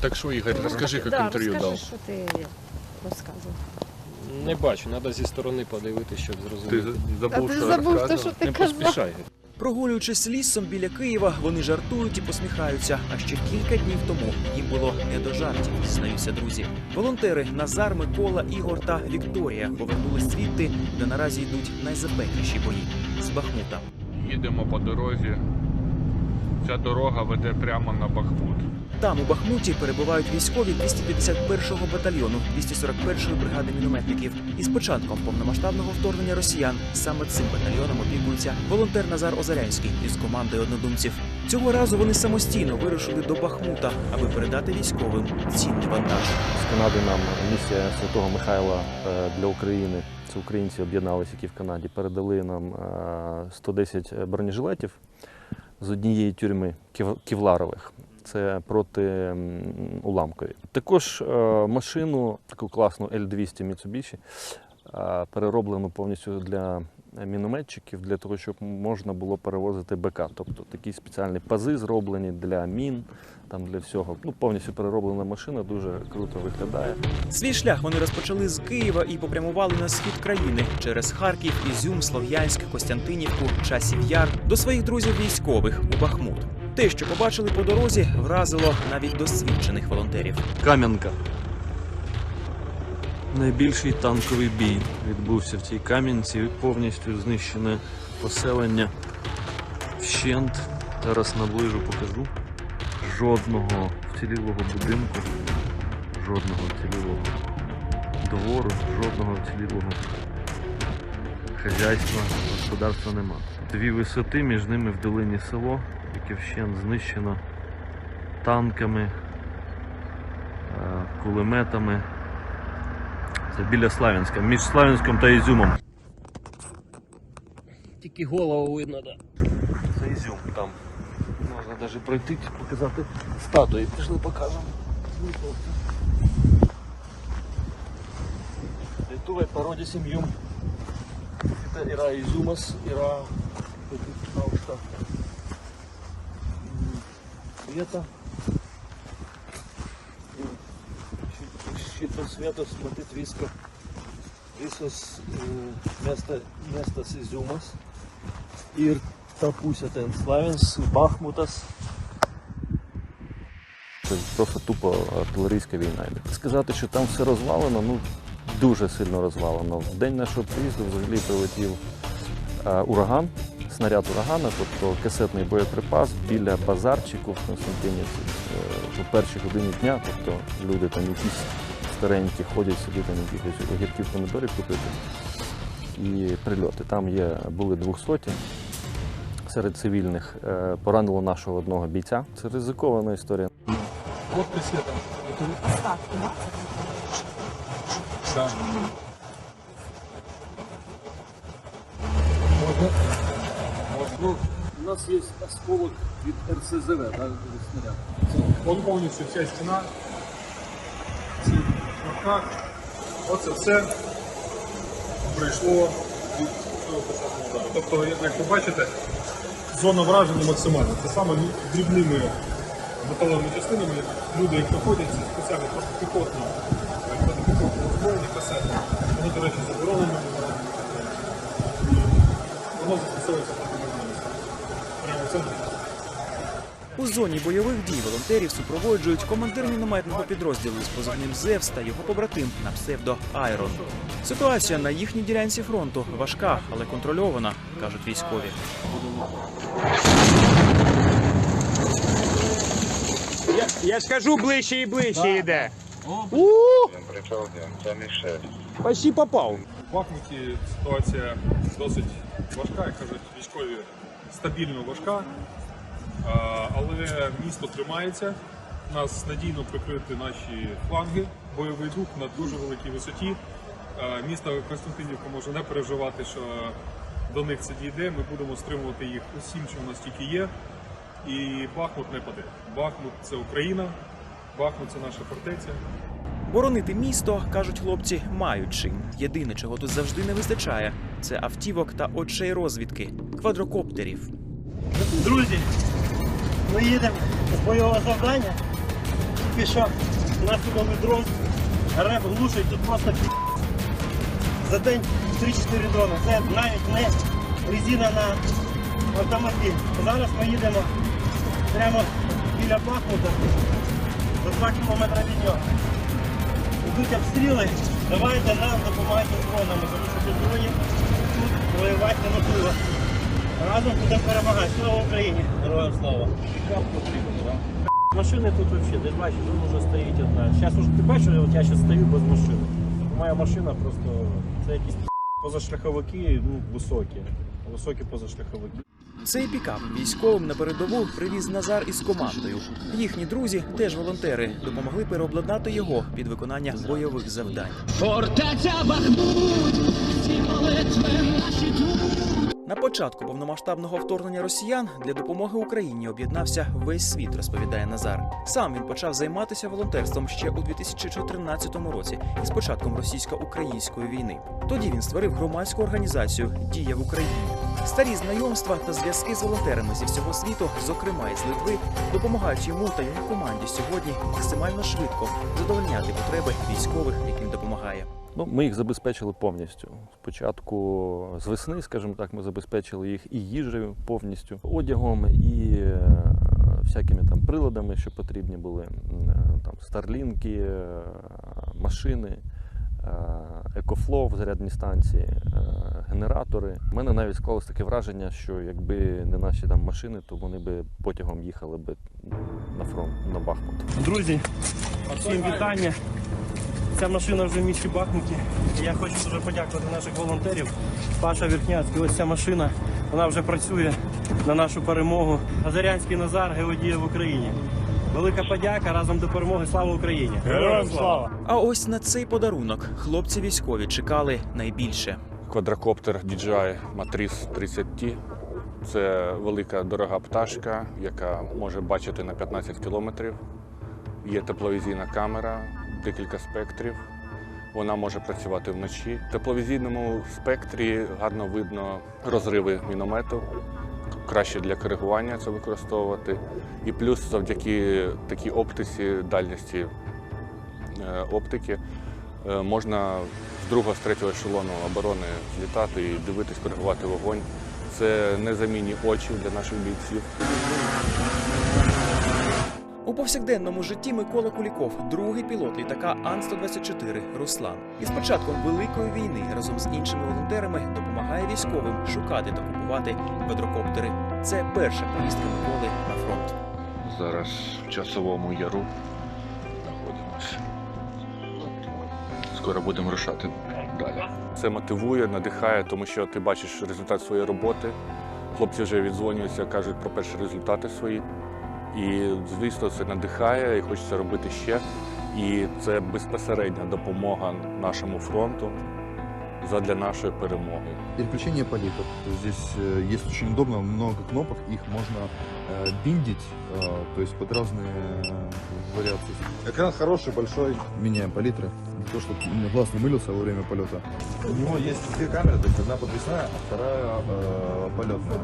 Так що, Ігор, розкажи, як да, інтерв'ю розкажи, дав. що ти розказував. Не бачу, треба зі сторони подивитися, щоб Ти зрозуміти. А забув, ти що забув те, розказував? що ти Не казав. поспішай. Прогулюючись лісом біля Києва, вони жартують і посміхаються. А ще кілька днів тому їм було не до жартів, зізнаються друзі. Волонтери Назар, Микола, Ігор та Вікторія повернулись звідти, де наразі йдуть найзапекліші бої з Бахмута. Їдемо по дорозі. Ця дорога веде прямо на Бахмут. Там у Бахмуті перебувають військові 251-го батальйону 241-ї бригади мінометників. І з початком повномасштабного вторгнення росіян саме цим батальйоном опікується волонтер Назар Озарянський із командою однодумців. Цього разу вони самостійно вирушили до Бахмута, аби передати військовим цінний вантаж. З Канади нам місія Святого Михайла е, для України. Це українці об'єдналися, які в Канаді передали нам е, 110 бронежилетів з однієї тюрми ківларових. Це проти уламкові. Також е, машину, таку класну L200 Mitsubishi, е, перероблену повністю для мінометчиків, для того, щоб можна було перевозити БК. Тобто такі спеціальні пази зроблені для мін, там для всього. Ну, повністю перероблена машина, дуже круто виглядає. Свій шлях вони розпочали з Києва і попрямували на схід країни через Харків, Ізюм, Слов'янськ, Костянтинівку, Часів Яр до своїх друзів військових у Бахмут. Те, що побачили по дорозі, вразило навіть досвідчених волонтерів. Кам'янка. Найбільший танковий бій відбувся в цій Кам'янці. Повністю знищене поселення. Вщент. Зараз наближу покажу. Жодного вцілілого будинку, жодного вцілілого двору, жодного вцілілого хазяйства, господарства нема. Дві висоти, між ними в долині село, яке вщент знищено танками, е, кулеметами. Це біля Славянська, між Славянськом та Ізюмом. Тільки голову видно, да. Це Ізюм там. Можна навіть пройти, показати статуї. Пішли покажемо. Літуве породі сім'ю. Це Іра Ізюмас, Іра Аушта. Света. Щито Светос, Матит Виско. Висос место, место с Изюмас. Ir tapusė ten Бахмутас. Це просто тупо артилерійська війна. Сказати, що там все розвалено, ну дуже сильно розвалено. В день нашого приїзду взагалі прилетів е, ураган, снаряд урагана, тобто касетний боєприпас біля базарчику в Константинівці е, у першій годині дня. Тобто люди там якісь старенькі ходять собі там якихось огірків помідорів купити. І прильоти. Там є були двохсоті. Серед цивільних е, поранило нашого одного бійця. Це ризикована історія. От присвіта. Да. Ну, у нас є осколок від РСЗВ, да, снаряд. Он повністю вся стіна. Ці шматка. Оце все прийшло від цього посадного удару. Тобто, як ви бачите, зона враження максимальна. Це саме дрібними металевими частинами люди, як знаходять, це спеціально просто піхотно, піхотно озброєні касети. Вони, до речі, заборонені. І Воно застосовується проти можливості. Прямо в центрі. У зоні бойових дій волонтерів супроводжують командир мінометного підрозділу з позивним Зевс та його побратим на псевдо Айрон. Ситуація на їхній ділянці фронту важка, але контрольована, кажуть військові. Я ж кажу, ближче і ближче йде. Почти попав. В Бахмуті ситуація досить важка, як кажуть військові, стабільно важка. Але місто тримається. Нас надійно прикриті наші фланги, бойовий дух на дуже великій висоті. Місто Константинівка може не переживати, що до них це дійде. Ми будемо стримувати їх усім, що в нас тільки є. І Бахмут не паде. Бахмут це Україна, Бахмут це наша фортеця. Боронити місто, кажуть хлопці, мають чим. Єдине, чого тут завжди не вистачає, це автівок та очей розвідки, квадрокоптерів. Друзі, ми їдемо з бойового завдання тільки що нас дрон, реп глушить, тут просто пі***. за день 3-4 дрони. Це навіть не резина на автомобіль. Зараз ми їдемо прямо біля Бахмута, за 2 кілометри від нього. Йдуть обстріли, давайте нам допомагайте з дронами, тому що без дронів тут воювати неможливо. Разом будемо перемагати. Слава Україні! Героям слава! Машини тут взагалі, десь бачиш, тут вже стоїть одна. Зараз уже ти бачиш, от я зараз стою без машини. Моя машина просто це якісь позашляховики, ну, високі. Високі позашляховики. Цей пікап військовим на передову привіз Назар із командою. Їхні друзі, теж волонтери, допомогли переобладнати його під виконання бойових завдань. На початку повномасштабного вторгнення росіян для допомоги Україні об'єднався весь світ, розповідає Назар. Сам він почав займатися волонтерством ще у 2014 році із початком російсько-української війни. Тоді він створив громадську організацію Дія в Україні. Старі знайомства та зв'язки з волонтерами зі всього світу, зокрема із Литви, допомагають йому та його команді сьогодні максимально швидко задовольняти потреби військових, яким допомагає. Ну, ми їх забезпечили повністю. Спочатку з весни, скажімо так, ми забезпечили їх і їжею повністю, одягом, і е, всякими там приладами, що потрібні були. Е, Там старлінки, е, машини, екофлов, зарядні станції, генератори. У мене навіть склалось таке враження, що якби не наші там машини, то вони би потягом їхали би на фронт, на Бахмут. Друзі, всім вітання. Ця машина вже в місті Бахмуті. Я хочу дуже подякувати наших волонтерів. Паша Вірхняцький, ось ця машина. Вона вже працює на нашу перемогу. Азарянський Назар Геодія в Україні. Велика подяка разом до перемоги. Слава Україні! Героям слава! А ось на цей подарунок хлопці військові чекали найбільше. Квадрокоптер DJI Matrice 30T. Це велика дорога пташка, яка може бачити на 15 кілометрів. Є тепловізійна камера, декілька спектрів. Вона може працювати вночі. В тепловізійному спектрі гарно видно розриви міномету. Краще для коригування це використовувати. І плюс завдяки такій оптиці, дальності е, оптики, е, можна з другого, з третього ешелону оборони злітати і дивитись, коригувати вогонь. Це незамінні очі для наших бійців. У повсякденному житті Микола Куліков, другий пілот літака Ан-124 Руслан. Із початком Великої війни разом з іншими волонтерами допомагає військовим шукати та купувати квадрокоптери. Це перша поїздка Миколи на фронт. Зараз в часовому яру знаходимося. Скоро будемо рушати далі. Це мотивує, надихає, тому що ти бачиш результат своєї роботи. Хлопці вже віддзвонюються, кажуть про перші результати свої. І, звісно, це надихає і хочеться робити ще. І це безпосередня допомога нашому фронту задля нашої перемоги. Переключение политов. Здесь э, есть очень удобно, много кнопок, их можно э, биндить, э, то есть под разные э, вариации. Экран хороший, большой. Меняем палитры. Для того, чтобы глаз не мылился во время полета. У него есть две камеры, то есть одна подвесная, а вторая э, полетная.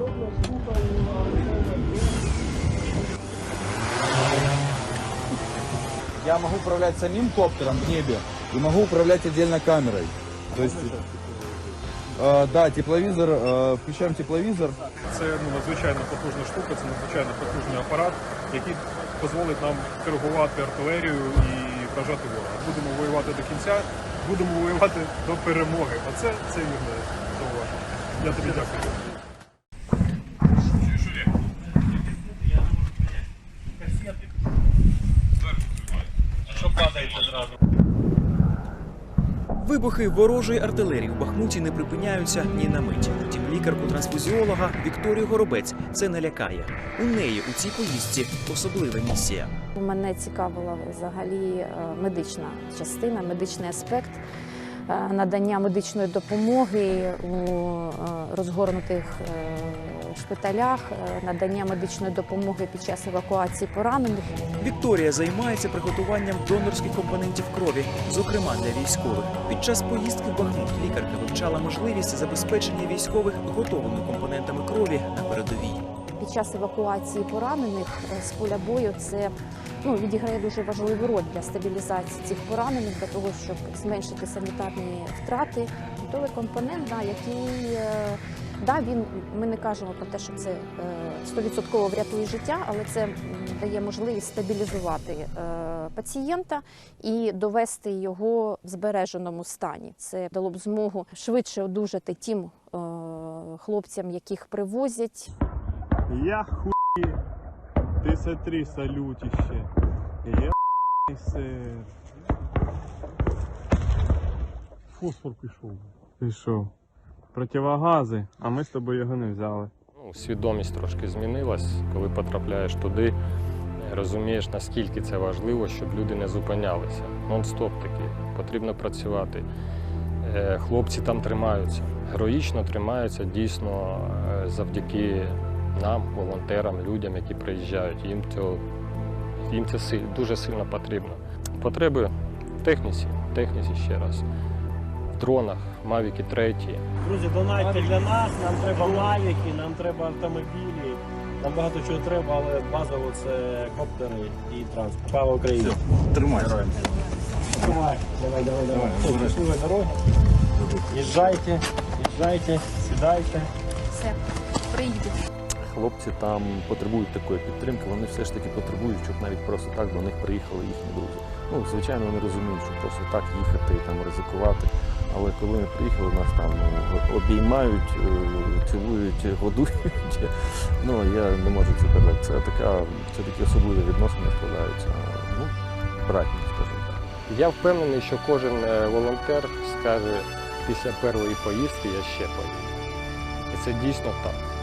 Я могу управлять самим коптером в небе и могу управлять отдельно камерой. То есть Е, да, тепловізор, е, включаємо тепловізор. Це ну, надзвичайно потужна штука, це надзвичайно потужний апарат, який дозволить нам коригувати артилерію і вражати ворога. Будемо воювати до кінця, будемо воювати до перемоги. Оце це вірне зауваження. Я тобі дякую. Вибухи ворожої артилерії в Бахмуті не припиняються ні на мить. Втім, лікарку трансфузіолога Вікторію Горобець це не лякає. У неї у цій поїздці особлива місія. Мене цікавила взагалі е, медична частина, медичний аспект е, надання медичної допомоги у е, розгорнутих шпиталях, е, надання медичної допомоги під час евакуації поранених. Вікторія займається приготуванням донорських компонентів крові, зокрема для військових. Під час поїздки в Бахмут лікарка вивчала можливість забезпечення військових готовими компонентами крові на передовій. під час евакуації поранених е, з поля бою це ну, відіграє дуже важливу роль для стабілізації цих поранених, для того, щоб зменшити санітарні втрати. Готовий компонент, да, який е, да, він ми не кажемо про те, що це е, стовідсотково врятує життя, але це дає можливість стабілізувати е, пацієнта і довести його в збереженому стані. Це дало б змогу швидше одужати тим е, хлопцям, яких привозять. Я хуй. Ти смотри, салютище. Я сир. Фосфор пішов. Пішов. Противогази, а ми з тобою його не взяли. Ну, свідомість трошки змінилась, коли потрапляєш туди, розумієш, наскільки це важливо, щоб люди не зупинялися. Нон-стоп таки, потрібно працювати. Е, Хлопці там тримаються, героїчно тримаються дійсно е, завдяки нам, волонтерам, людям, які приїжджають. Їм це, їм це дуже сильно потрібно. Потреби в техніці, в техніці ще раз, дронах, Мавіки 3. Друзі, донайте для нас, нам треба мавіки, нам треба автомобілі, нам багато чого треба, але базово це коптери і транспорт. Слава Україні! Тримай. Давай, давай, давай, давай. Все, щасливої дороги. Їжджайте, їжджайте, сідайте. Все, приїдуть. Хлопці там потребують такої підтримки, вони все ж таки потребують, щоб навіть просто так до них приїхали їхні друзі. Ну, звичайно, вони розуміють, що просто так їхати і там ризикувати. Але коли ми приїхали, нас там ну, обіймають, е, цілують, годують. Ну, я не можу це передати. Це така, це такі особливі відносини складаються. Ну, братні, скажімо так. Я впевнений, що кожен е, волонтер скаже після першої поїздки я ще поїду. І це дійсно так.